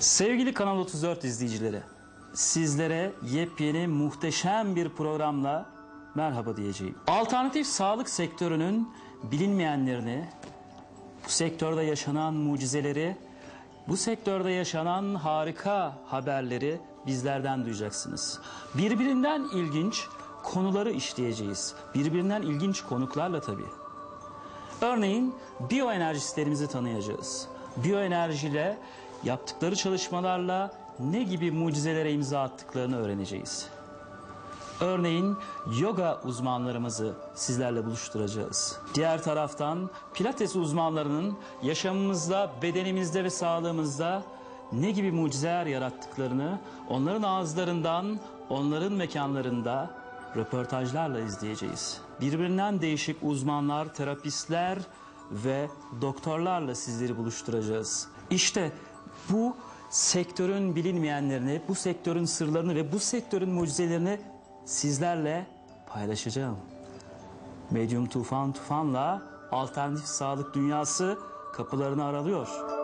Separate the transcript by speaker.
Speaker 1: Sevgili Kanal 34 izleyicileri, sizlere yepyeni muhteşem bir programla merhaba diyeceğim. Alternatif sağlık sektörünün bilinmeyenlerini, bu sektörde yaşanan mucizeleri, bu sektörde yaşanan harika haberleri bizlerden duyacaksınız. Birbirinden ilginç konuları işleyeceğiz. Birbirinden ilginç konuklarla tabii. Örneğin biyoenerjistlerimizi tanıyacağız. Biyoenerjiyle yaptıkları çalışmalarla ne gibi mucizelere imza attıklarını öğreneceğiz. Örneğin yoga uzmanlarımızı sizlerle buluşturacağız. Diğer taraftan pilates uzmanlarının yaşamımızda, bedenimizde ve sağlığımızda ne gibi mucizeler yarattıklarını onların ağızlarından, onların mekanlarında röportajlarla izleyeceğiz. Birbirinden değişik uzmanlar, terapistler ve doktorlarla sizleri buluşturacağız. İşte bu sektörün bilinmeyenlerini, bu sektörün sırlarını ve bu sektörün mucizelerini sizlerle paylaşacağım. Medyum Tufan Tufan'la alternatif sağlık dünyası kapılarını aralıyor.